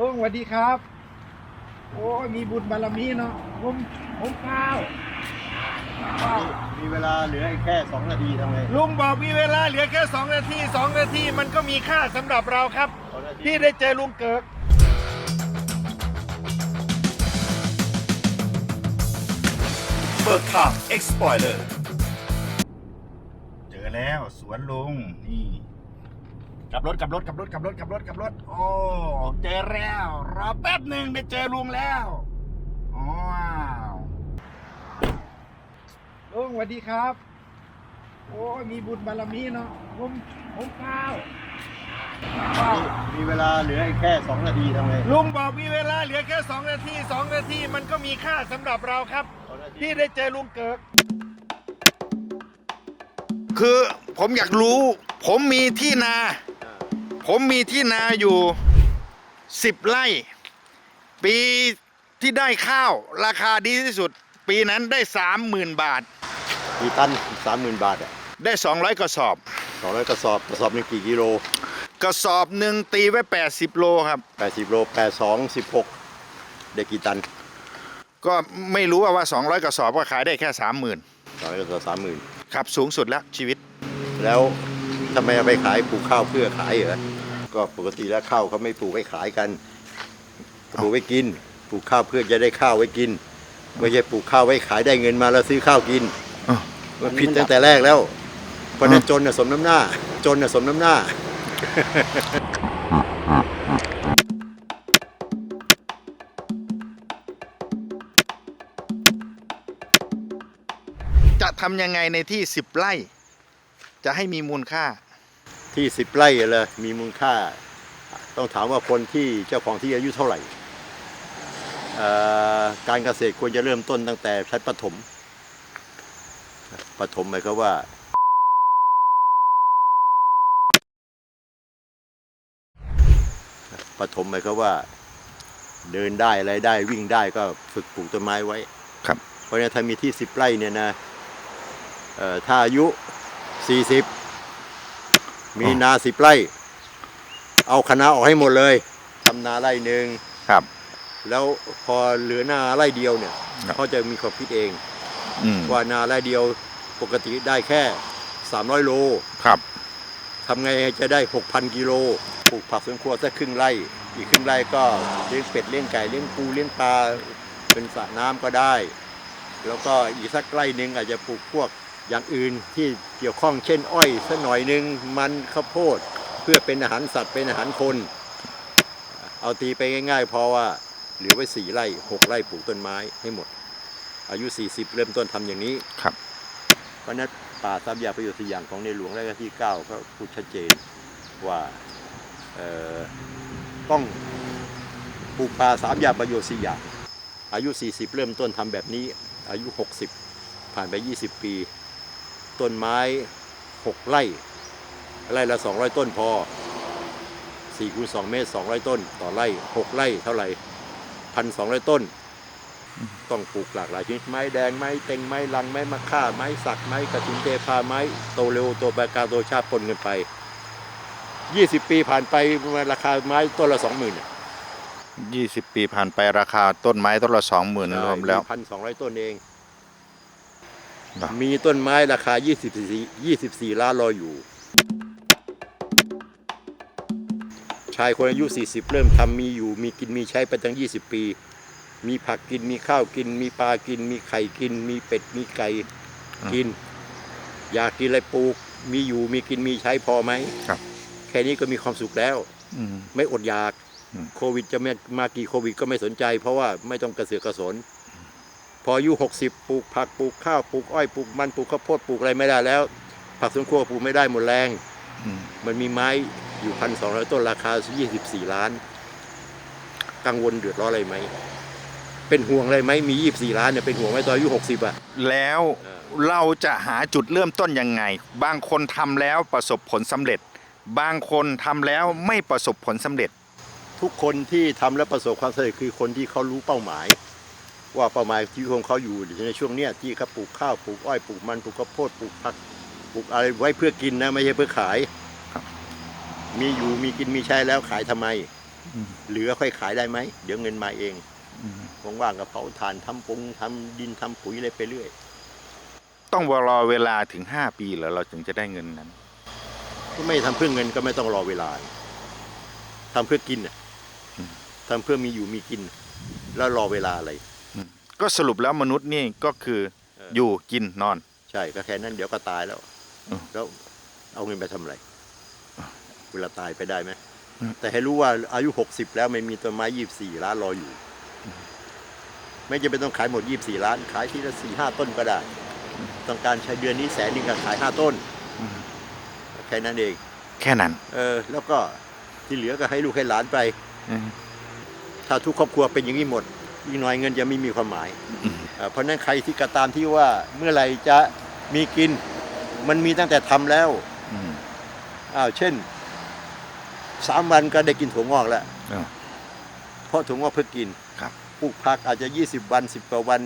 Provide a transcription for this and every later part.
ลุงสวัสดีครับ โอ้ยมีบุญบารมีเนาะผมผมข้าวข้าวมีเวลาเหลืออีกแค่ 2 นาทีทำไงลุงบอกมีเวลาเหลือแค่สองนาทีสองนาทีมันก็มีค่าสำหรับเราครับ สองนาทีที่ได้เจอลุงเกิกเบิกทางเอ็กซ์พอยเลอร์เจอแล้วสวนลุงนี่ กลับรถกลับรถกลับรถกลับรถกลับรถกลับรถ โอ้เจอแล้วรอแป๊บหนึ่งได้เจอลุงแล้วว้าวลุงสวัสดีครับ โอ้ยมีบุญบารมีเนาะผมผมข้าวข้าวมีเวลาเหลืออีกแค่2นาทีทำไงลุงบอกมีเวลาเหลือแค่สองนาทีสองนาทีมันก็มีค่าสำหรับเราครับสองนาทีที่ได้เจอลุงเกิกคือผมอยากรู้ ผมมีที่นาอ่า ผมมีที่นาอยู่สิบไร่ ปีที่ได้ข้าวราคาดีที่สุด ปีนั้นได้สามหมื่นบาท กี่ตันสามหมื่นบาทอะได้สองร้อยกระสอบสองร้อยกระสอบกระสอบหนึงกี่กิโลกระสอบหนึ่งตีไว้แปดสิบโลครับแปดสิบโลแปดสองสิบหกได้กี่ตัน ก็ไม่รู้ว่าว่าสองร้อยกระสอบก็ขายได้แค่สามหมื่นสองร้อยกระสอบสามหมื่นครับสูงสุดแล้วชีวิต แล้วทำไมเอาไปขายปลูกข้าวเพื่อขายเหรอ ก็ปกติแล้วข้าวเขาไม่ปลูกไว้ขายกันปลูกไว้กิน ปลูกข้าวเพื่อจะได้ข้าวไว้กิน ไม่ใช่ปลูกข้าวไว้ขายได้เงินมาแล้วซื้อข้าวกินอ้าว มันผิดตั้งแต่แรกแล้ว เพราะฉะนั้นจนน่ะสมน้ำหน้า จนน่ะสมน้ำหน้า จะทำยังไงในที่สิบไร่ จะให้มีมูลค่า ที่สิบไร่เลยมีมูลค่า ต้องถามว่าคนที่เจ้าของที่อายุเท่าไหร่เอ่อการเกษตรควรจะเริ่มต้นตั้งแต่ชั้นประถมประถมหมายความว่าประถมหมายความว่า เดินได้อะไรได้วิ่งได้ก็ฝึกปลูกต้นไม้ไว้ ครับ เพราะฉะนั้นถ้ามีที่สิบไร่เนี่ยนะเอ่อถ้าอายุสี่สิบ มีนาสิบไร่ เอาคณะออกให้หมดเลยทำนาไร่หนึ่งครับ แล้วพอเหลือนาไร่เดียวเนี่ยครับเขาจะมีความคิดเองอืมว่านาไร่เดียวปกติได้แค่300โลครับทำไงจะได้6,000กิโลปลูกผักสวนครัวสักครึ่งไร่ อีกครึ่งไร่ก็เลี้ยงเป็ดเลี้ยงไก่เลี้ยงปูเลี้ยงปลาเป็นสระน้ำก็ได้ แล้วก็อีกสักไร่หนึ่งอาจจะปลูกพวก อย่างอื่นที่เกี่ยวข้องเช่น อ้อยสักหน่อยหนึ่งมันข้าวโพดเพื่อเป็นอาหารสัตว์เป็นอาหารคน เอาตีไปง่ายๆ เพราะว่าเหลือไว้สี่ไร่หกไร่ปลูกต้นไม้ให้หมด อายุ 40 เริ่มต้นทำอย่างนี้ครับ เพราะฉะนั้นป่าสามอย่างประโยชน์สี่อย่างของในหลวงรัชกาลที่ 9 ก็พูดชัดเจนว่าเอ่อต้องปลูกป่าสามอย่างประโยชน์สี่อย่าง อายุ 40 เริ่มต้นทำแบบนี้ อายุ 60 ผ่านไป 20 ปี ต้นไม้ 6 ไร่ไร่ละ 200 ต้นพอ4คูณ2เมตร 200 ต้น ต่อไร่ 6 ไร่เท่าไหร่1,200ต้น ต้องปลูกหลากหลายชนิดไม้แดงไม้เต็งไม้ลังไม้มะค่า ไม้สักไม้กระถินเทพาไม้โตเร็วโตแปลกาโตชาติปนกันไป20ปีผ่านไปราคาไม้ต้นละ20,000ยี่สิบปีผ่านไปราคาต้นไม้ต้นละสองหมื่นรวมแล้วพันสองร้อยต้นเองเหรอ มีต้นไม้ราคา 24 24 ล้านรออยู่ ชายคนอายุ 40 เริ่มทำมีอยู่ มีกินมีใช้ไปตั้ง 20 ปี มีผักกินมีข้าวกิน มีปลากิน มีไข่กิน มีเป็ดมีไก่กิน อยากกินอะไรปลูก มีอยู่มีกินมีใช้พอไหมครับ แค่นี้ก็มีความสุขแล้วอืมไม่อดอยากอืมโควิดจะมามากี่โควิดก็ไม่สนใจ เพราะว่าไม่ต้องกระเสือกกระสน พออายุ 60 ปลูกผักปลูกข้าวปลูกอ้อยปลูกมันปลูกข้าวโพดปลูกอะไรไม่ได้แล้ว ผักสวนครัวปลูกไม่ได้หมดแรงอืมมันมีไม้อยู่พันสองร้อยต้นราคา 24 ล้าน กังวลเดือดร้อนอะไรไหม เป็นห่วงอะไรไหมมี 24 ล้านเนี่ยเป็นห่วงไหมตอนอายุ 60 อะ แล้วเออเราจะหาจุดเริ่มต้นยังไง บางคนทำแล้วประสบผลสำเร็จ บางคนทำแล้วไม่ประสบผลสำเร็จ ทุกคนที่ทำและประสบความสำเร็จคือคนที่เขารู้เป้าหมาย ว่าเป้าหมายชีวิตของเขาอยู่ในช่วงเนี้ยที่เขาปลูกข้าวปลูกอ้อยปลูกมันปลูกข้าวโพดปลูกผักปลูกอะไรไว้เพื่อกินนะไม่ใช่เพื่อขายครับมีอยู่มีกินมีใช้แล้วขายทำไมอืมเหลือค่อยขายได้ไหมเดี๋ยวเงินมาเองอืมว่างๆก็เผาถ่านทำปงทำดินทำปุ๋ยอะไรไปเรื่อย ต้องรอเวลาถึงห้าปีเหรอเราถึงจะได้เงินนั้นก็ไม่ทำเพื่อเงินก็ไม่ต้องรอเวลาทำเพื่อกินน่ะอืมทำเพื่อมีอยู่มีกิน แล้วรอเวลาอะไร ก็สรุปแล้วมนุษย์นี่ก็คือเออออยู่กินนอน ใช่ก็แค่นั้นเดี๋ยวก็ตายแล้วอืมแล้วเอาเงินไปทำอะไรเวลาตายไปได้ไหมอืมแต่ให้รู้ว่าอายุหกสิบแล้วไม่มีต้นไม้ยี่บสี่ล้านรออยู่ ไม่จำเป็นต้องขายหมดยี่บสี่ล้าน ขายทีละสี่ห้าต้นก็ได้ ต้องการใช้เดือนนี้แสนหนึงก็ขายห้าต้นอืมแค่นั้นเอง แค่นั้น เออ แล้วก็ที่เหลือก็ให้ลูกให้หลานไปอืมถ้าทุกครอบครัวเป็นอย่างนี้หมด อีกหน่อยเงินจะไม่มีความหมายอืมเอ่อเพราะฉะนั้นใครที่กระตามที่ว่าเมื่อไหร่จะมีกิน มันมีตั้งแต่ทำแล้วอืมอ้าวเช่นสามวันก็ได้กินถั่วงอกแล้วอ้าวเพราะถั่วงอกเพื่อกินครับปลูกผักอาจจะ20วัน10กว่าวัน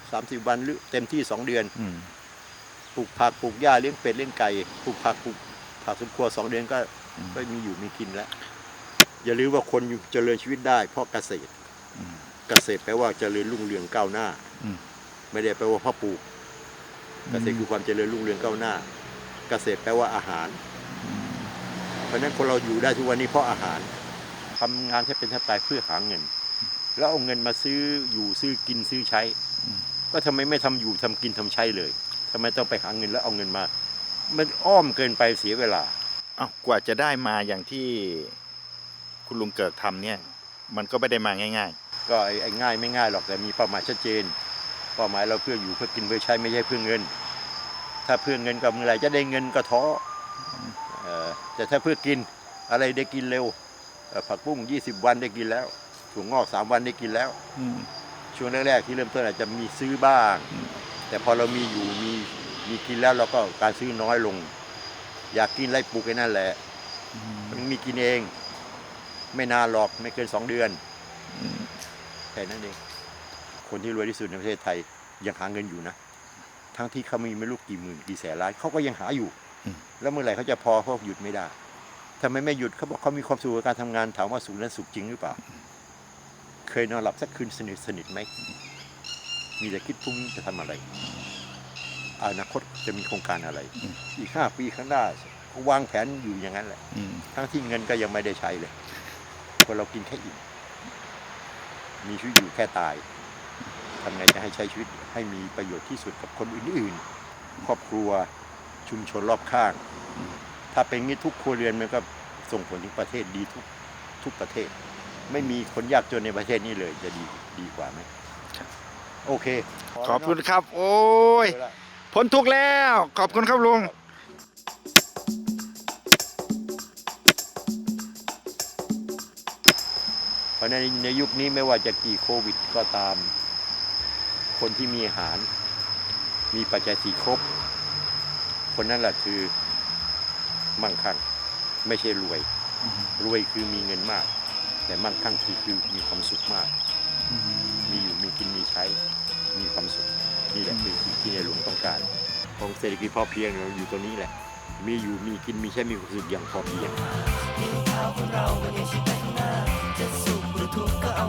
30วันหรือเต็มที่2เดือนอืมปลูกผักปลูกหญ้าเลี้ยงเป็ดเลี้ยงไก่ปลูกผักปลูกผักสวนครัวสองเดือนก็อืมก็มีอยู่มีกินแล้วอย่าลืมว่าคนอยู่เจริญชีวิตได้เพราะเกษตรอืม เกษตรแปลว่าเจริญรุ่งเรืองก้าวหน้าอืมไม่ได้แปลว่าเพ่อปลูก เกษตรคือความเจริญรุ่งเรืองก้าวหน้า เกษตรแปลว่าอาหาร เพราะฉะนั้นคนเราอยู่ได้ทุกวันนี้เพราะอาหารทำงานให้เป็นแทบตายเพื่อหาเงิน แล้วเอาเงินมาซื้ออยู่ซื้อกินซื้อใช้อืมก็ทำไมไม่ทำอยู่ทำกินทำใช้เลยทำไมต้องไปหาเงินแล้วเอาเงินมา มันอ้อมเกินไปเสียเวลาอ้าวกว่าจะได้มาอย่างที่คุณลุงเกิดทำเนี่ย มันก็ไม่ได้มาง่าย ก็ไอ้ไอ้ง่ายไม่ง่ายหรอกแต่มีเป้าหมายชัดเจน เป้าหมายเราเพื่ออยู่เพื่อกินเพื่อใช้ไม่ใช่เพื่อเงิน ถ้าเพื่อเงินก็เมื่อไหร่จะได้เงินก็ท้อเออแต่ถ้าเพื่อกินอะไรได้กินเร็วเอ่อผักบุ้ง20 วันได้กินแล้วถั่วงอก3วันได้กินแล้วๆอืมช่วงแรกๆที่เริ่มต้นอาจจะมีซื้อบ้างอืมแต่พอเรามีอยู่มีมีกินแล้วเราก็การซื้อน้อยลง อยากกินไรปลูกไอ้นั่นแหละอืมมันมีกินเอง ไม่นานหรอกไม่เกินสองเดือนอืมแค่นั้นเอง คนที่รวยที่สุดในประเทศไทยยังหาเงินอยู่นะ ทั้งที่เขามีไม่รู้กี่หมื่นกี่แสนล้านเขาก็ยังหาอยู่ แล้วเมื่อไหร่เขาจะพอเขาหยุดไม่ได้ทำไมไม่หยุดเขาบอกเขามีความสุขกับการทำงานถามว่าสุขนั้นสุขจริงหรือเปล่า เคยนอนหลับสักคืนสนิทสนิทไหม มีแต่คิดพรุ่งนี้จะทำอะไร อนาคตจะมีโครงการอะไร อีกห้าปีข้างหน้าเขาวางแผนอยู่อย่างนั้นแหละอืมทั้งที่เงินก็ยังไม่ได้ใช้เลยคนเรากินแค่อิ่ม มีชีวิตอยู่แค่ตายทำไงจะให้ใช้ชีวิตให้มีประโยชน์ที่สุดกับคนอื่นๆ ครอบครัวชุมชนรอบข้าง ถ้าเป็นงี้ทุกครัวเรือนมันก็ส่งผลถึงประเทศดีทุกทุกประเทศ ไม่มีคนยากจนในประเทศนี้เลยจะดีดีกว่าไหมโอเค ขอบคุณครับ โอ้ยเอาละพ้นทุกข์แล้ว ขอบคุณครับลุง เพราะฉะนั้นในยุคนี้ไม่ว่าจะกี่โควิดก็ตาม คนที่มีอาหาร มีปัจจัยสี่ครบ คนนั้นแหละคือมั่งคั่งไม่ใช่รวย รวยคือมีเงินมาก แต่มั่งคั่งคือคือมีความสุขมาก มีอยู่มีกินมีใช้ มีความสุขนี่แหละคือสิ่งที่ในหลวงต้องการของเศรษฐกิจพอเพียงเราอยู่ตรงนี้แหละ มีอยู่มีกินมีใช้มีความสุขอย่างพอเพียง Kung